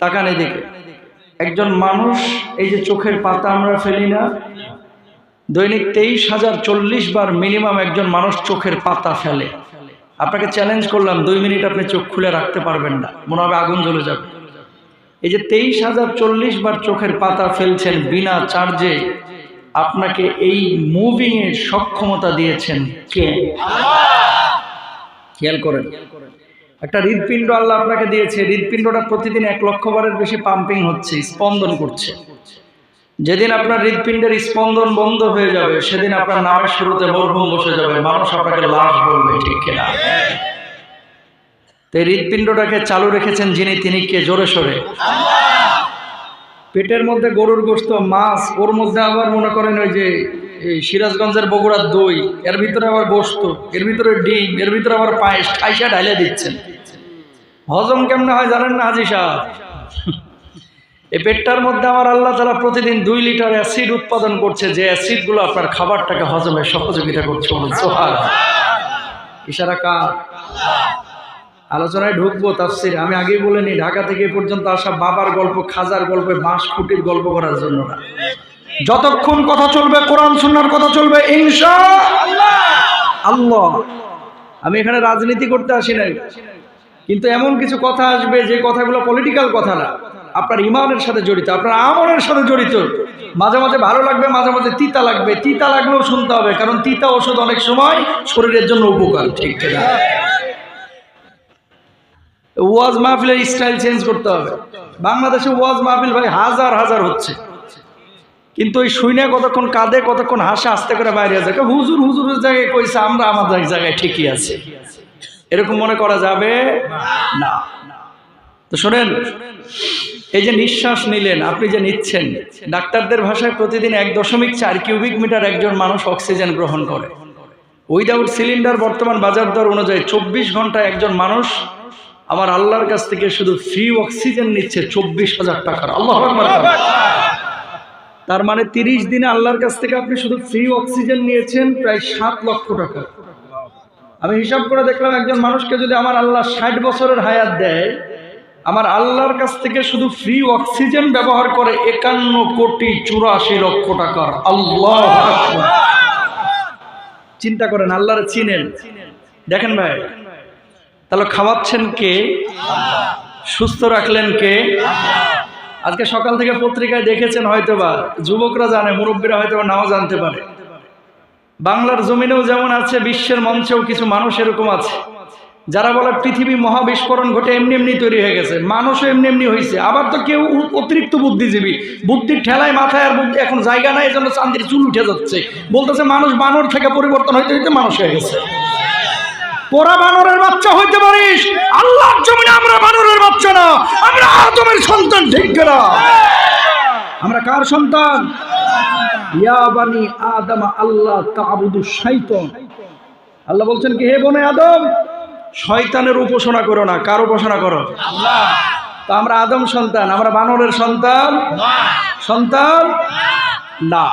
তাকান এদিকে একজন মানুষ, এই যে চোখের পাতা আমরা ফেলি না, দৈনিক তেইশ হাজার চল্লিশ বার মিনিমাম একজন মানুষ চোখের পাতা ফেলে। আপনাকে চ্যালেঞ্জ করলাম, দুই মিনিট আপনি চোখ খুলে রাখতে পারবেন না, মনে হবে আগুন জ্বলে যাবে। এই যে তেইশ হাজার চল্লিশ বার চোখের পাতা ফেলছেন বিনা চার্জে আপনাকে এই মুভিং এর সক্ষমতা দিয়েছেন কে? খেয়াল করেন। একটা হৃদপিণ্ড আল্লাহ আপনাকে দিয়েছে হৃদপিণ্ডটা প্রতিদিন এক লক্ষ বারের বেশি পাম্পিং হচ্ছে, স্পন্দন করছে। যেদিন আপনার হৃদপিণ্ডের স্পন্দন বন্ধ হয়ে যাবে, সেদিন আপনার নামের শুরুতে মরহুম বসে যাবে, মানুষ আপনাকে লাশ বলবে, ঠিক কিনা তো এই হৃদপিণ্ডটাকে চালু রেখেছেন যিনি, তিনি কে? জোরে সোরে। পেটের মধ্যে গরুর গোস্ত মাছ, ওর মধ্যে আবার মনে করেন ওই যে, এই সিরাজগঞ্জের বগুড়ার দই, এর ভিতরে আবার গোস্ত এর ভিতরে ডিম, এর ভিতরে আবার পায়েস ঠাইসা ঢাইলে দিচ্ছেন। হজম কেমনে হয় জানেন না, হাজি সাহেব? এই পেটটার মধ্যে আমার আল্লাহ তারা প্রতিদিন দুই লিটার অ্যাসিড উৎপাদন করছে, যে অ্যাসিডগুলো আপনার খাবারটাকে হজমে সহযোগিতা করছে ইশারা কার? আলোচনায় ঢুকবো তাফসির, আমি আগেই বলিনি ঢাকা থেকে পর্যন্ত আসা বাবার গল্প, খাজার গল্পে বাঁশ খুঁটির গল্প করার জন্য না। যতক্ষণ কথা চলবে, কোরআন, সুন্নার কথা চলবে, ইনশা আল্লাহ। আমি এখানে রাজনীতি করতে আসি নাই। কিন্তু এমন কিছু কথা আসবে যে কথাগুলো পলিটিক্যাল কথা না। আপনার ইমানের সাথে জড়িত, আপনার আমলের সাথে জড়িত। মাঝে মাঝে ভালো লাগবে, মাঝে মাঝে তিতা লাগবে। তিতা লাগলেও শুনতে হবে, কারণ তিতা ওষুধ অনেক সময় শরীরের জন্য উপকার, ঠিক না ওয়াজ মাহফিলের স্টাইল চেঞ্জ করতে হবে। বাংলাদেশে ওয়াজ মাহফিল ভাই হাজার হাজার হচ্ছে। কিন্তু ওই শুনে কতক্ষণ কাঁদে, কতক্ষণ হাসে, আস্তে করে বাইরে যায় হুজুর, হুজুরের জায়গায় কইছে, আমরা আমাদের জায়গায় ঠিকই আছে। এরকম মনে করা যাবে না। তো শোনেন, এই যে নিঃশ্বাস নিলেন, আপনি যে নিচ্ছেন, ডাক্তারদের ভাষায় প্রতিদিন এক দশমিক চার কিউবিক মিটার একজন মানুষ অক্সিজেন গ্রহণ করে। উইদাউট সিলিন্ডার বর্তমান বাজার দর অনুযায়ী চব্বিশ ঘন্টায় একজন মানুষ আমার আল্লাহর কাছ থেকে শুধু ফ্রি অক্সিজেন নিচ্ছে চব্বিশ হাজার টাকার। আল্লাহ তার মানে তিরিশ দিনে আল্লাহর কাছ থেকে আপনি শুধু ফ্রি অক্সিজেন নিয়েছেন প্রায় সাত লক্ষ টাকা। আমি হিসাব করে দেখলাম একজন মানুষকে যদি আমার আল্লাহ ষাট বছরের হায়াত দেয়, আমার আল্লাহর কাছ থেকে শুধু ফ্রি অক্সিজেন ব্যবহার করে একান্ন কোটি চুরাশি লক্ষ টাকার আল্লাহ চিন্তা করেন, আল্লাহর চিনেন। দেখেন ভাই, তাহলে খাওয়াচ্ছেন কে? সুস্থ রাখলেন কে? আজকে সকাল থেকে পত্রিকায় দেখেছেন হয়তোবা, যুবকরা জানে, মুরব্বীরা হয়তোবা নাও জানতে পারে। বাংলার জমিনেও যেমন আছে, বিশ্বের মঞ্চেও কিছু মানুষ এরকম আছে। যারা বলে পৃথিবী মহাবিস্ফোরণ ঘটে এমনি এমনি তৈরি হয়ে গেছে, মানুষও এমনি এমনি হয়েছে আবার তো কেউ অতিরিক্ত বুদ্ধিজীবী, বুদ্ধির ঠেলায় মাথায় আর বুদ্ধি এখন জায়গা নাই, এজন্য চান্দির চুল উঠে যাচ্ছে। বলতেছে মানুষ বানর থেকে পরিবর্তন হইতে হইতে মানুষ হয়ে গেছে। তোরা বানরের বাচ্চা হইতে পারিস? আল্লাহর জমিনে আমরা বানরের বাচ্চা না। আমরা আদমের সন্তান, ঠিক না আমরা কার সন্তান? ইয়া বানি আদম আল্লাহ তাবুদু শাইতান। আল্লাহ বলছেন কি হে বনে আদম শয়তানের উপাসনা করো না। কার উপাসনা করো? তা আমরা আদম সন্তান আমরা বানরের সন্তান? সন্তান? না।